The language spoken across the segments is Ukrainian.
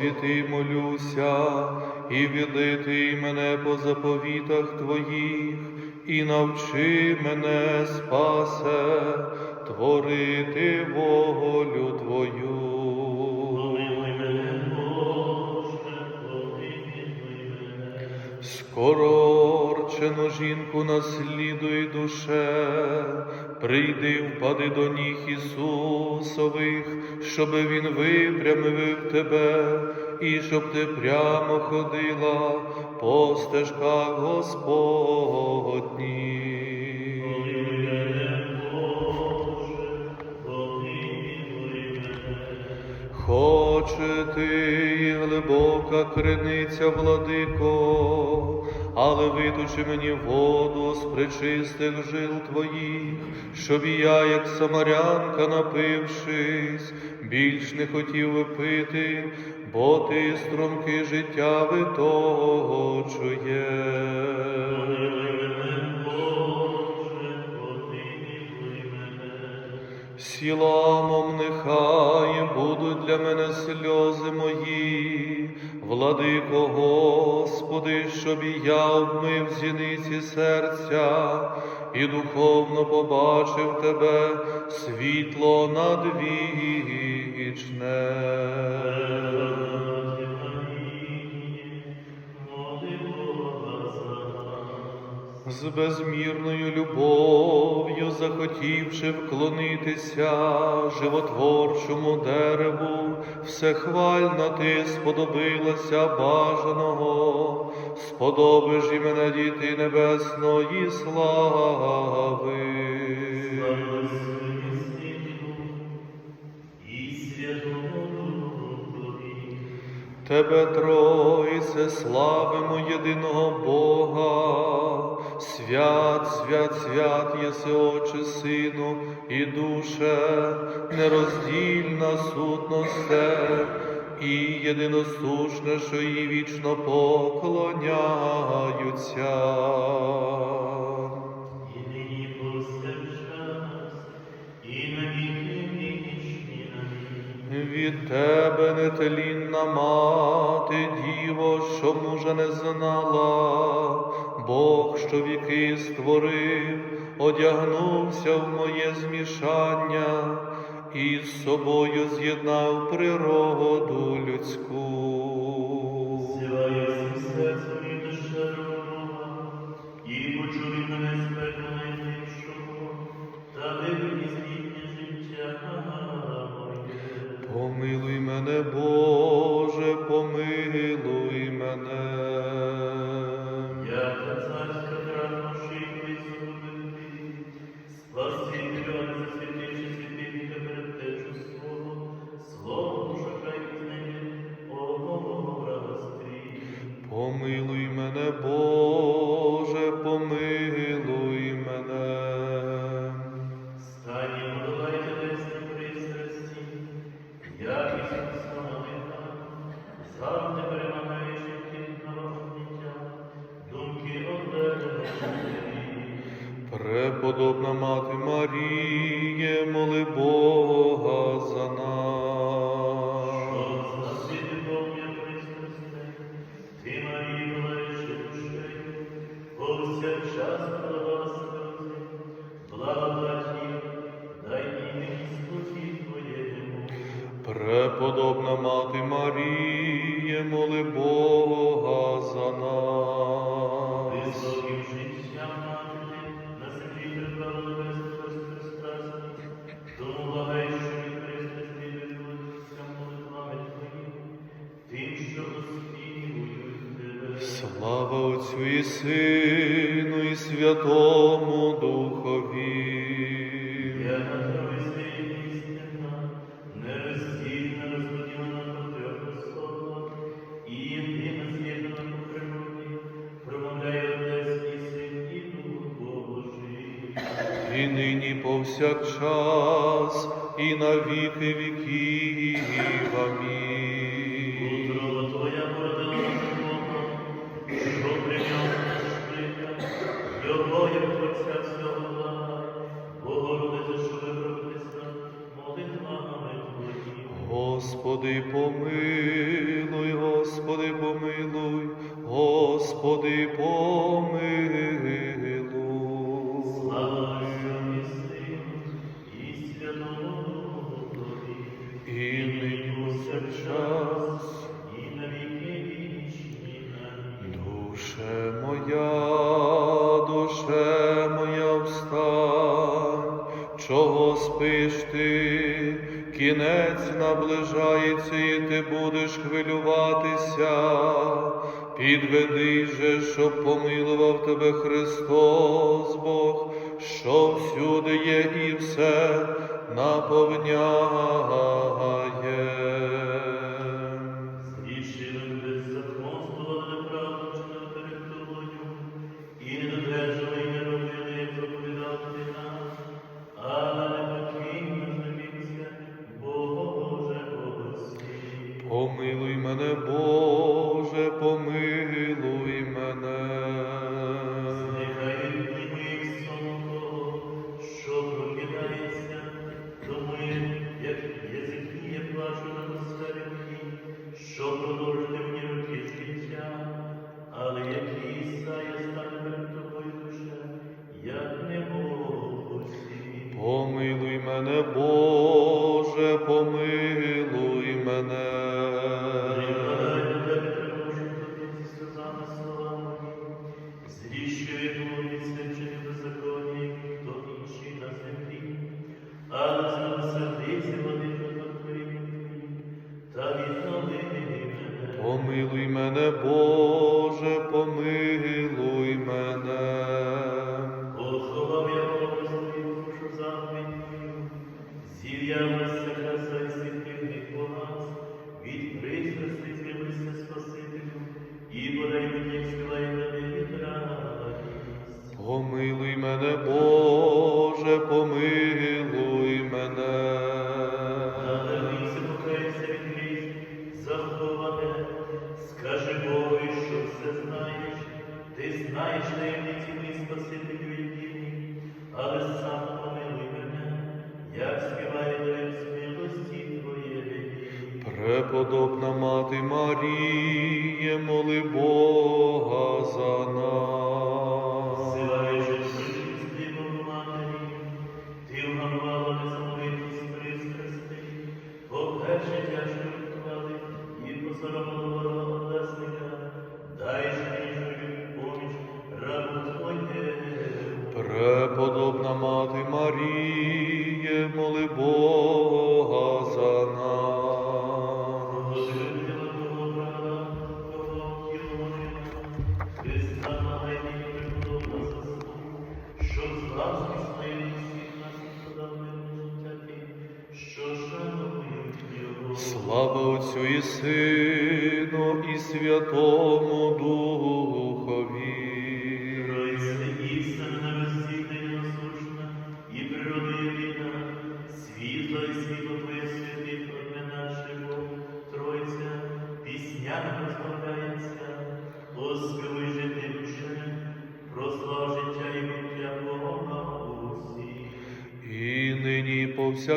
просвіти молюся, і веди ти мене по заповітах твоїх, і навчи мене, спасе, творити волю Твою. Скорорчену жінку наслідуй душе, прийди, впади до ніг Ісусових, щоби Він випрямив тебе, і щоб ти прямо ходила по стежках Господніх. Хоче ти глибока криниця, владико, але виточи мені воду з причистих жил твоїх, щоб і я, як самарянка, напившись, більш не хотів випити, бо ти струмки життя виточує. Сіламом нехай будуть для мене сльози мої, владико Господи, щоб і я обмив зіниці серця і духовно побачив Тебе світло надвічне. з безмірною любов'ю захотівши вклонитися животворчому дереву, всехвальна ти сподобилася бажаного, сподобиш і мене діти небесної слави. Тебе, Тройце, славимо єдиного Бога, свят, свят, свят, єси Отче, Сину і душе, нероздільна сутносте, і єдиносушне, що їй вічно поклоняються. І нині повсякчас, і на віки вічні. Амінь. Від тебе нетлінна мати, діво, що мужа не знала, Бог, що віки створив, одягнувся в моє змішання і з собою з'єднав природу людську. Преподобна мати Маріє, моли Бога за нас. Слава Отцю і Сину і Святому і нині повсякчас, і на віки віків. Амінь. Твоя породила що прийняв життя, любов'ю Творця Святого, Богородице, що ви молитвами Твої. Господи, помилуй. час. Душе моя, душе моя, встань, чого спиш ти, кінець наближається, і ти будеш хвилюватися, підведи же, щоб помилував тебе Христос. помилуй мене.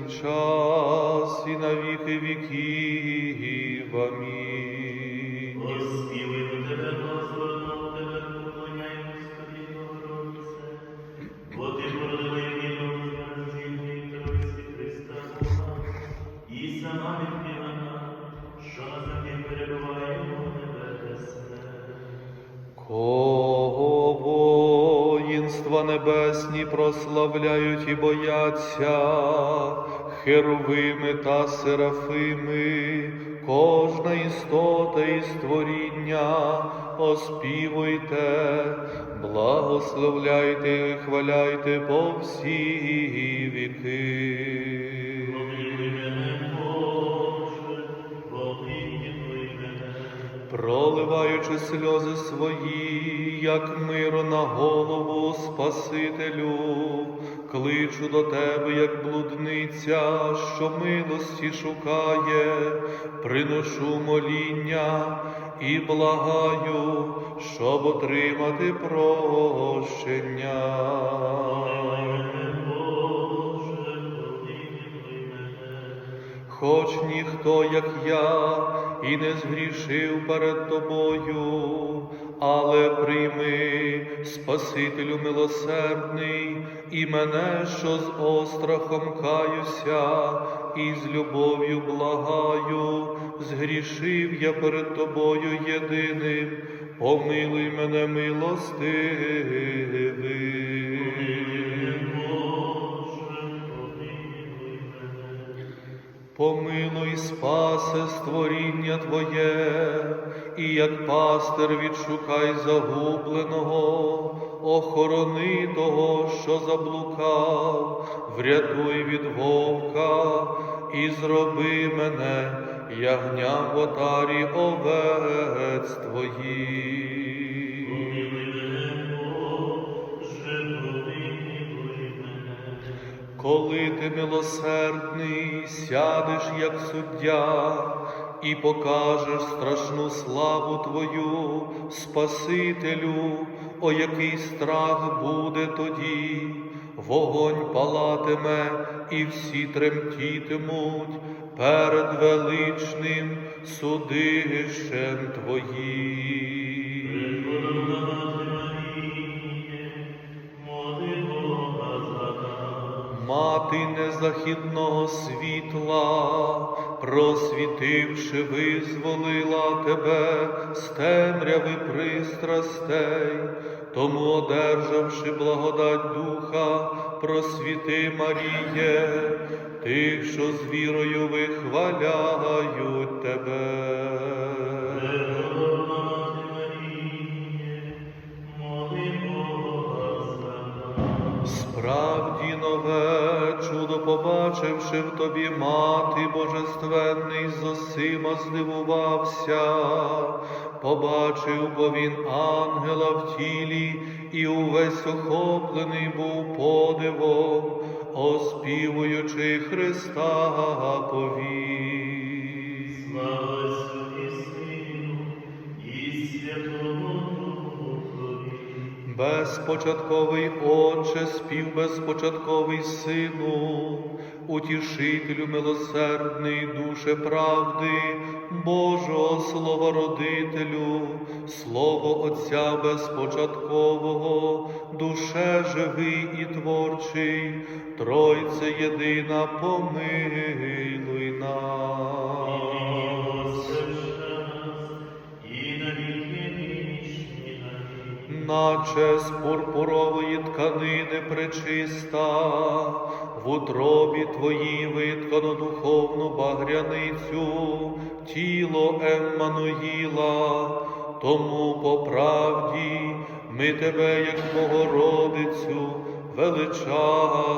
повсякчас і на віки віків. Амінь. Оспівуємо тебе, Господи, тебе поклоняємось тобі, Богородице, бо ти породила віру змарзінні Тройці Христа Бога, і сама відкрила нам, що на землі перебуває. небесні прославляють і бояться, херовими та серафими, кожна істота і створіння, оспівуйте, благословляйте, і хваляйте по всі віки. плачу сльози свої, як миру на голову Спасителю, кличу до тебе, як блудниця, що милості шукає, приношу моління і благаю, щоб отримати прощення. Хоч ніхто, як я, і не згрішив перед тобою, але прийми, Спасителю милосердний, і мене, що з острахом каюся, і з любов'ю благаю, згрішив я перед тобою єдиним, помилуй мене милостивий. Помилуй, спасе створіння Твоє, і як пастир відшукай загубленого, охорони того, що заблукав, врятуй від вовка і зроби мене, ягня в отарі овець Твоїх. Коли ти милосердний, сядеш як суддя і покажеш страшну славу Твою, Спасителю, о який страх буде тоді, вогонь палатиме і всі тремтітимуть перед величним судилищем Твоїм. Мати незахідного світла, просвітивши, визволила тебе з темряви пристрастей, тому, одержавши благодать Духа, просвіти Маріє, тих, що з вірою вихваляють тебе. Побачивши в тобі мати божественний зосима здивувався, побачив, бо він ангела в тілі і увесь охоплений був подивом, оспівуючи Христа повів. Безпочатковий Отче, спів безпочатковий Сину, утішителю милосердний, душе правди, Божого Слова родителю, Слово Отця безпочаткового, душе живий і творчий, Тройце єдина, помилуй нас. Наче з пурпурової тканини пречиста, в утробі твоїй виткано духовну багряницю, тіло Еммануїла, тому по правді ми тебе, як Богородицю, величаємо.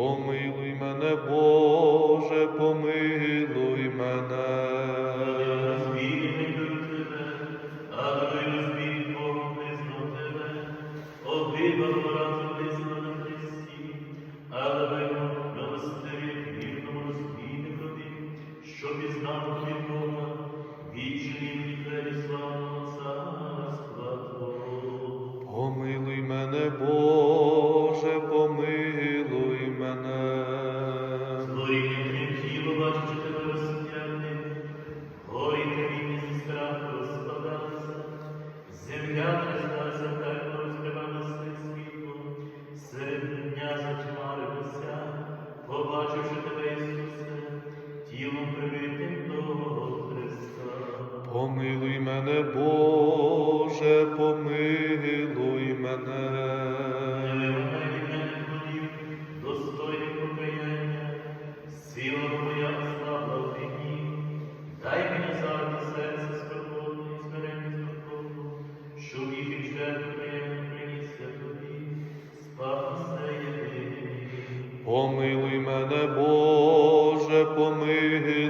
Помилуй мене, Боже, помилуй помилуй мене, Боже, помилуй.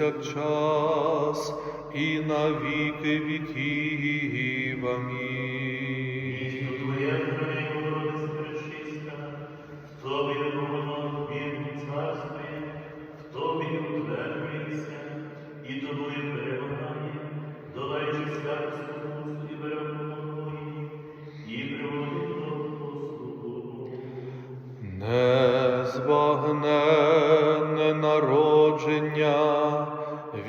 Час і на віки віків. Амінь. Тобі воно вірні царстві, в тобі утверджується, і тобою перемагає, долаючи старцю і берегомої, і приводить до послугу. Не збагне ненародження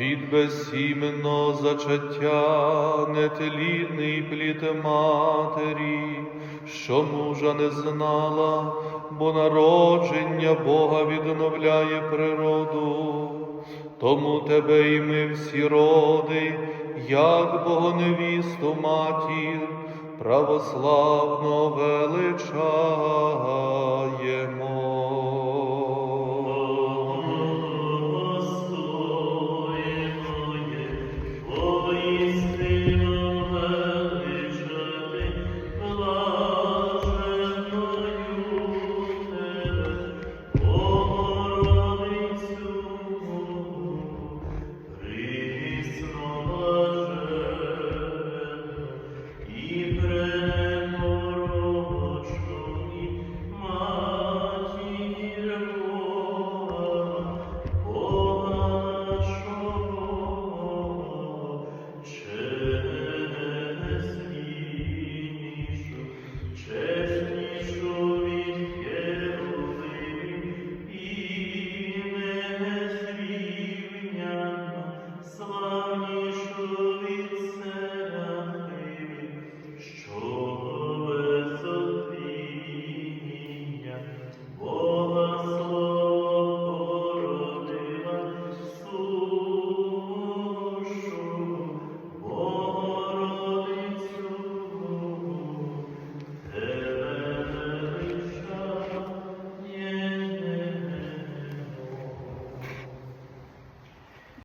від безсімно зачаття нетлінний плід матері, що мужа не знала, бо народження Бога відновляє природу, тому тебе і ми всі роди, як Богоневісту матір, православно величаємо.